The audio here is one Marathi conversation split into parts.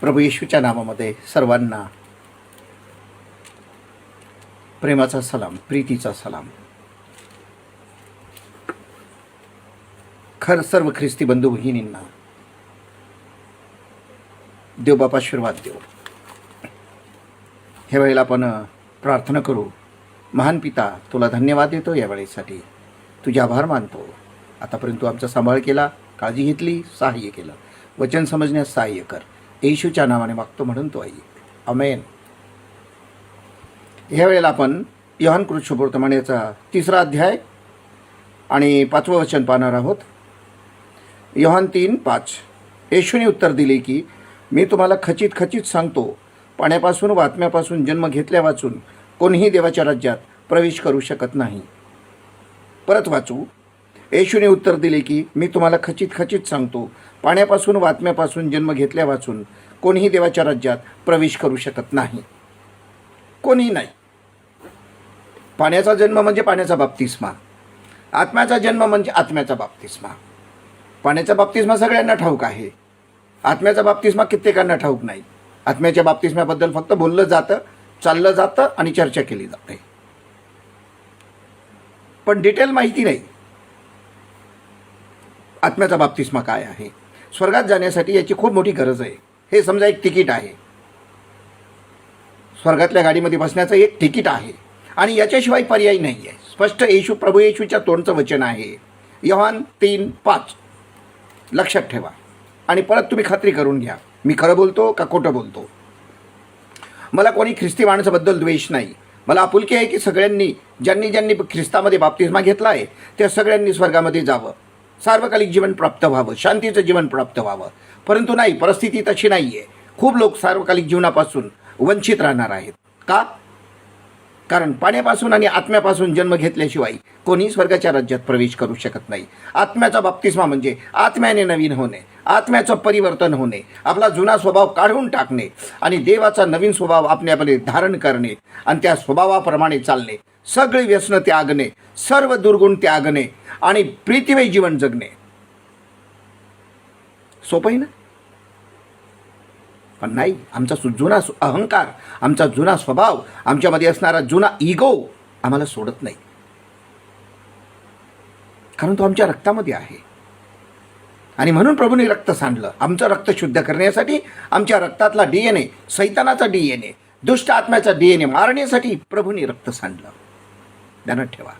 प्रभू येशूच्या नावामध्ये सर्वांना प्रेमाचा सलाम प्रीतीचा सलाम. खर सर्व ख्रिस्ती बंधू भगिनींना देवबाप आशीर्वाद देऊ ह्या वेळेला आपण प्रार्थना करू. महान पिता तुला धन्यवाद देतो या वेळेसाठी. तुझे आभार मानतो. आतापर्यंत तू आमचा सांभाळ केला काळजी घेतली सहाय्य केलं. वचन समजण्यास सहाय्य कर. येशूच्या नावाने मागतो म्हणून तो आई. अमेन ह्या वेळेला आपण योहान कृष्णवर्तमानाचा तिसरा अध्याय आणि पाचवं वचन पाहणार आहोत. योहान तीन पाच. येशूने उत्तर दिले की मी तुम्हाला खचित खचित सांगतो पाण्यापासून बातम्यापासून जन्म घेतल्या वाचून कोणीही देवाच्या राज्यात प्रवेश करू शकत नाही. परत वाचू. येशूने उत्तर दिले की मी तुम्हाला खचित खचित सांगतो पाण्यापासून व जन्म घेतल्या वाचून कोणीही देवाच्या राज्यात प्रवेश करू शकत नाही. कोणीही नाही. पाण्याचा जन्म म्हणजे पाण्याचा बाप्तिस्मा. आत्म्याचा जन्म म्हणजे आत्म्याचा बाप्तिस्मा. पाण्याचा बाप्तिस्मा सगळ्यांना ठाऊक आहे. आत्म्याचा बाप्तिस्मा कित्येकांना ठाऊक नाही. आत्म्याच्या बाप्तिस्म्याबद्दल फक्त बोललं जातं चाललं जातं आणि चर्चा केली जाते. पण डिटेल माहिती नाही. आत्म्याचा बाप्तिस्मा काय आहे? स्वर्गात जाण्यासाठी याची खूप मोठी गरज आहे. हे समजा एक तिकीट आहे. स्वर्गातल्या गाडीमध्ये बसण्याचं एक तिकीट आहे. आणि याच्याशिवाय पर्याय नाही आहे. स्पष्ट येशू प्रभू येशूच्या तोंडचं वचन आहे. यवान तीन पाच. लक्षात ठेवा. आणि परत तुम्ही खात्री करून घ्या. मी खरं बोलतो का खोटं बोलतो? मला कोणी ख्रिस्ती माणसाबद्दल द्वेष नाही. मला आपुलकी आहे की सगळ्यांनी ज्यांनी ज्यांनी ख्रिस्तामध्ये बाप्तिस्मा घेतला आहे त्या सगळ्यांनी स्वर्गामध्ये जावं. सार्वकालिक जीवन प्राप्त व्हावं शांतीचं जीवन प्राप्त व्हावं. परंतु नाही परिस्थिती तशी नाही आहे खूप लोक सार्वकालिक जीवनापासून वंचित राहणार आहेत. का? कारण पाण्यापासून आणि आत्म्यापासून जन्म घेतल्याशिवाय कोणी स्वर्गाच्या राज्यात प्रवेश करू शकत नाही. आत्म्याचा बाप्तिस्मा म्हणजे आत्म्याने नवीन होणे आत्म्याचं परिवर्तन होणे आपला जुना स्वभाव काढून टाकणे आणि देवाचा नवीन स्वभाव आपल्यामध्ये धारण करणे आणि त्या स्वभावाप्रमाणे चालणे. सगळी व्यसन त्यागणे सर्व दुर्गुण त्यागणे आणि प्रीतिमय जीवन जगणे. सोपं आहे ना? पण नाही आमचा सु- जुना सु- अहंकार आमचा जुना स्वभाव आमच्यामध्ये असणारा जुना इगो आम्हाला सोडत नाही. कारण तो आमच्या रक्तामध्ये आहे. आणि म्हणून प्रभूने रक्त सांडलं. आमचं रक्त शुद्ध करण्यासाठी आमच्या रक्तातला डी एन ए सैतानाचा डी एन ए दुष्ट आत्म्याचा डी एन ए मारण्यासाठी प्रभूने रक्त सांडलं. ध्यानात ठेवा.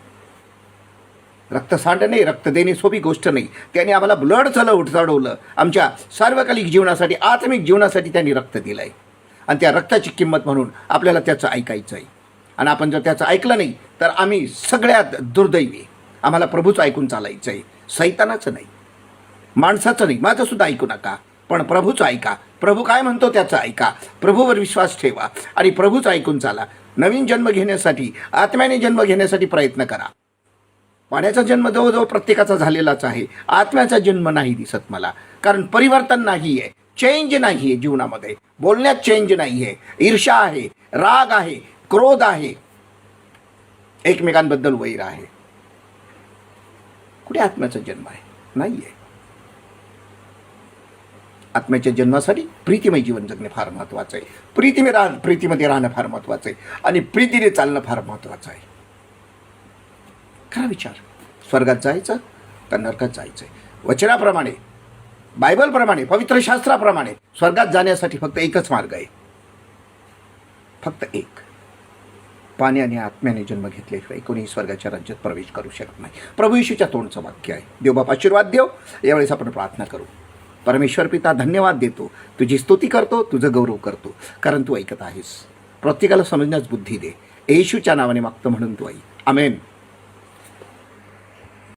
रक्त सांडणे रक्त देणे सोपी गोष्ट नाही. त्याने आम्हाला ब्लड चढव चढवलं आमच्या सार्वकालिक जीवनासाठी आत्मिक जीवनासाठी त्यांनी रक्त दिलं आहे आणि त्या रक्ताची किंमत म्हणून आपल्याला त्याचं ऐकायचं आहे आणि आपण जर त्याचं ऐकलं नाही तर आम्ही सगळ्यात दुर्दैवी. आम्हाला प्रभूचं ऐकून चालायचं आहे सैतानाचं नाही. माणसाचं नाही. माझंसुद्धा ऐकू नका. पण प्रभूचं ऐका. प्रभू काय म्हणतो त्याचं ऐका. प्रभूवर विश्वास ठेवा आणि प्रभूच ऐकून चाला. नवीन जन्म घेण्यासाठी आत्म्याने जन्म घेण्यासाठी प्रयत्न करा. पाण्याचा जन्म जवळजवळ प्रत्येकाचा झालेलाच आहे. आत्म्याचा जन्म नाही दिसत मला. कारण परिवर्तन नाही आहे चेंज नाही आहे जीवनामध्ये. बोलण्यात चेंज नाही आहे ईर्षा आहे. राग आहे. क्रोध आहे. एकमेकांबद्दल वैर आहे. कुठे आत्म्याचा जन्म आहे? नाही आहे आत्म्याच्या जन्मासाठी प्रीतिमय जीवन जगणे फार महत्त्वाचं आहे. प्रीतिमय राह प्रीतीमध्ये राहणं फार महत्त्वाचं आहे. आणि प्रीतीने चालणं फार महत्त्वाचं आहे. खरा विचार. स्वर्गात जायचं का नरकात जायचं आहे? वचनाप्रमाणे बायबलप्रमाणे पवित्र शास्त्राप्रमाणे स्वर्गात जाण्यासाठी फक्त एकच मार्ग आहे. फक्त एक. पाणी आणि आत्म्याने जन्म घेतल्याशिवाय कोणीही स्वर्गाच्या राज्यात प्रवेश करू शकत नाही. प्रभू येशूच्या तोंडचं वाक्य आहे. देवबाप आशीर्वाद देव. यावेळेस आपण प्रार्थना करू. परमेश्वर पिता धन्यवाद देतो. तुझी स्तुती करतो तुझं गौरव करतो. कारण तू ऐकत आहेस. प्रत्येकाला समजण्यास बुद्धी दे. येशूच्या नावाने मागतो म्हणून तू आई अमेन